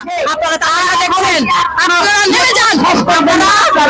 আপনারা তারা দেখছেন? আপনারা নেমে যান। আপনারা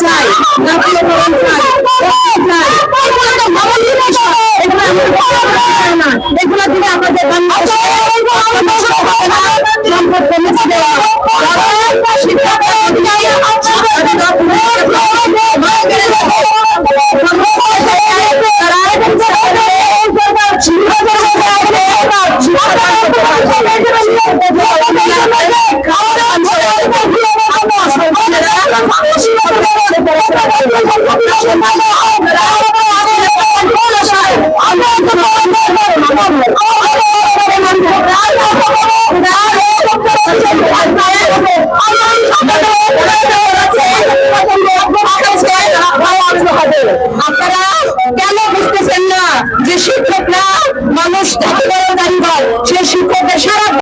চাই। এগুলো দিলে আমাদের সম্পদ কমেছে দেওয়া শিক্ষা আপনারা কেন বুঝতেছেন না যে শিক্ষকরা মানুষ এত বড় কারিগর সেই শিক্ষকদের সারা